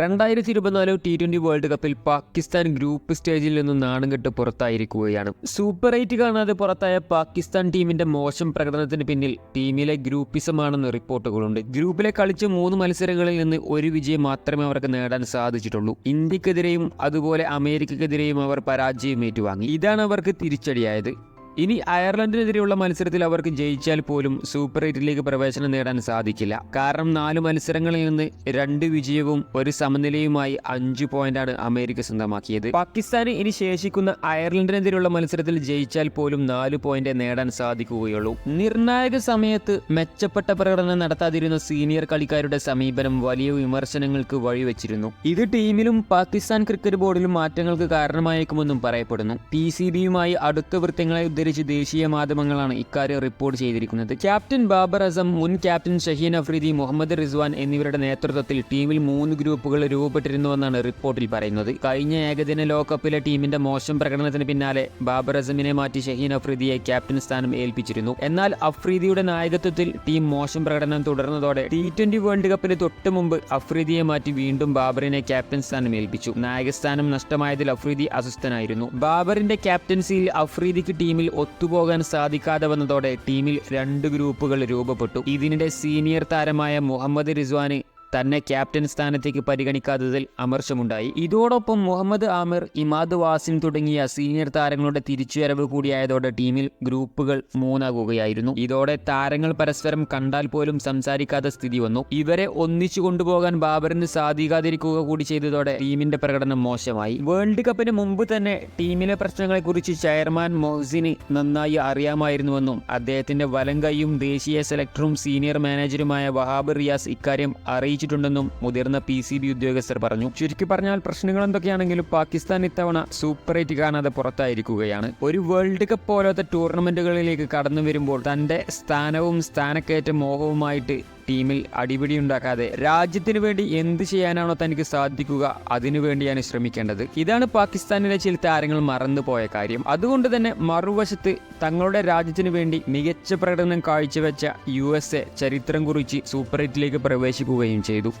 രണ്ടായിരത്തി ഇരുപത്തിനാല് T twenty world കപ്പിൽ പാകിസ്ഥാൻ ഗ്രൂപ്പ് സ്റ്റേജിൽ നിന്ന് നാണം കെട്ട് പുറത്തായിരിക്കുകയാണ്. സൂപ്പർ എയ്റ്റ് കാണാതെ പുറത്തായ പാകിസ്ഥാൻ ടീമിന്റെ മോശം പ്രകടനത്തിന് പിന്നിൽ ടീമിലെ ഗ്രൂപ്പിസമാണെന്ന് റിപ്പോർട്ടുകളുണ്ട്. ഗ്രൂപ്പിലെ കളിച്ച മൂന്ന് മത്സരങ്ങളിൽ നിന്ന് ഒരു വിജയം മാത്രമേ അവർക്ക് നേടാൻ സാധിച്ചിട്ടുള്ളൂ. ഇന്ത്യക്കെതിരെയും അതുപോലെ അമേരിക്കക്കെതിരെയും അവർ പരാജയം ഏറ്റുവാങ്ങി. ഇതാണ് അവർക്ക് തിരിച്ചടിയായത്. ഇനി അയർലൻഡിനെതിരെയുള്ള മത്സരത്തിൽ അവർക്ക് ജയിച്ചാൽ പോലും സൂപ്പർ എയ്റ്റിലേക്ക് പ്രവേശനം നേടാൻ സാധിക്കില്ല. കാരണം നാല് മത്സരങ്ങളിൽ നിന്ന് രണ്ട് വിജയവും ഒരു സമനിലയുമായി അഞ്ച് പോയിന്റാണ് അമേരിക്ക സ്വന്തമാക്കിയത്. പാകിസ്ഥാന് ഇനി ശേഷിക്കുന്ന അയർലൻഡിനെതിരെയുള്ള മത്സരത്തിൽ ജയിച്ചാൽ പോലും നാല് പോയിന്റ് നേടാൻ സാധിക്കുകയുള്ളൂ. നിർണായക സമയത്ത് മെച്ചപ്പെട്ട പ്രകടനം നടത്താതിരുന്ന സീനിയർ കളിക്കാരുടെ സമീപനം വലിയ വിമർശനങ്ങൾക്ക് വഴിവെച്ചിരുന്നു. ഇത് ടീമിലും പാകിസ്ഥാൻ ക്രിക്കറ്റ് ബോർഡിലും മാറ്റങ്ങൾക്ക് കാരണമായേക്കുമെന്നും പറയപ്പെടുന്നു. പി സി ബിയുമായി അടുത്ത വൃത്തങ്ങളെ ഉദ്ധരിച്ച് ദേശീയ മാധ്യമങ്ങളാണ് ഇക്കാര്യം റിപ്പോർട്ട് ചെയ്തിരിക്കുന്നത്. ക്യാപ്റ്റൻ ബാബർ അസം മുൻ ക്യാപ്റ്റൻ ഷഹീൻ അഫ്രീദി മുഹമ്മദ് റിസ്വാൻ എന്നിവരുടെ നേതൃത്വത്തിൽ ടീമിൽ മൂന്ന് ഗ്രൂപ്പുകൾ രൂപപ്പെട്ടിരുന്നുവെന്നാണ് റിപ്പോർട്ടിൽ പറയുന്നത്. കഴിഞ്ഞ ഏകദിന ലോകകപ്പിലെ ടീമിന്റെ മോശം പ്രകടനത്തിന് പിന്നാലെ ബാബർ അസമിനെ മാറ്റി ഷഹീൻ അഫ്രീദിയെ ക്യാപ്റ്റൻ സ്ഥാനം ഏൽപ്പിച്ചിരുന്നു. എന്നാൽ അഫ്രീദിയുടെ നായകത്വത്തിൽ ടീം മോശം പ്രകടനം തുടർന്നതോടെ ടി ട്വന്റി വേൾഡ് കപ്പിന് തൊട്ട് മുമ്പ് അഫ്രീദിയെ മാറ്റി വീണ്ടും ബാബറിനെ ക്യാപ്റ്റൻ സ്ഥാനം ഏൽപ്പിച്ചു. നായകസ്ഥാനം നഷ്ടമായതിൽ അഫ്രീദി അസ്വസ്ഥനായിരുന്നു. ബാബറിന്റെ ക്യാപ്റ്റൻസിയിൽ അഫ്രീദിക്ക് ടീമിൽ ഒത്തുപോകാൻ സാധിക്കാതെ വന്നതോടെ ടീമിൽ രണ്ട് ഗ്രൂപ്പുകൾ രൂപപ്പെട്ടു. ഇതിനിടെ സീനിയർ താരമായ മുഹമ്മദ് റിസ്വാന് തന്നെ ക്യാപ്റ്റൻ സ്ഥാനത്തേക്ക് പരിഗണിക്കാത്തതിൽ അമർഷമുണ്ടായി ഇതോടൊപ്പം മുഹമ്മദ് ആമിർ ഇമാദ് വാസിം തുടങ്ങിയ സീനിയർ താരങ്ങളുടെ തിരിച്ചുവരവ് കൂടിയായതോടെ ടീമിൽ ഗ്രൂപ്പുകൾ മൂന്നാകുകയായിരുന്നു. ഇതോടെ താരങ്ങൾ പരസ്പരം കണ്ടാൽ പോലും സംസാരിക്കാത്ത സ്ഥിതി വന്നു. ഇവരെ ഒന്നിച്ചു കൊണ്ടുപോകാൻ ബാബറിന് സാധിക്കാതിരിക്കുക കൂടി ചെയ്തതോടെ ടീമിന്റെ പ്രകടനം മോശമായി. വേൾഡ് കപ്പിന് മുമ്പ് തന്നെ ടീമിലെ പ്രശ്നങ്ങളെക്കുറിച്ച് ചെയർമാൻ മൊഹസിന് നന്നായി അറിയാമായിരുന്നുവെന്നും അദ്ദേഹത്തിന്റെ വലം കൈയും ദേശീയ സെലക്ടറും സീനിയർ മാനേജറുമായ വഹാബ് റിയാസ് ഇക്കാര്യം അറിയിച്ചിട്ടുണ്ടെന്നും മുതിർന്ന പി സി ബി ഉദ്യോഗസ്ഥർ പറഞ്ഞു. ചുരുക്കി പറഞ്ഞാൽ പ്രശ്നങ്ങൾ എന്തൊക്കെയാണെങ്കിലും പാകിസ്ഥാൻ ഇത്തവണ സൂപ്പർ കാണാതെ പുറത്തായിരിക്കുകയാണ്. ഒരു വേൾഡ് കപ്പ് പോലത്തെ ടൂർണമെന്റുകളിലേക്ക് കടന്നു വരുമ്പോൾ തന്റെ സ്ഥാനവും സ്ഥാനക്കയറ്റ മോഹവുമായിട്ട് ടീമിൽ അടിപിടി ഉണ്ടാക്കാതെ രാജ്യത്തിന് വേണ്ടി എന്ത് ചെയ്യാനാണോ തനിക്ക് സാധിക്കുക അതിനു വേണ്ടിയാണ് ശ്രമിക്കേണ്ടത്. ഇതാണ് പാകിസ്ഥാനിലെ ചില താരങ്ങൾ മറന്നുപോയ കാര്യം. അതുകൊണ്ട് തന്നെ മറുവശത്ത് തങ്ങളുടെ രാജ്യത്തിന് വേണ്ടി മികച്ച പ്രകടനം കാഴ്ചവെച്ച യു ചരിത്രം കുറിച്ച് സൂപ്പർ എയ്റ്റിലേക്ക് പ്രവേശിക്കുകയും ചെയ്തു.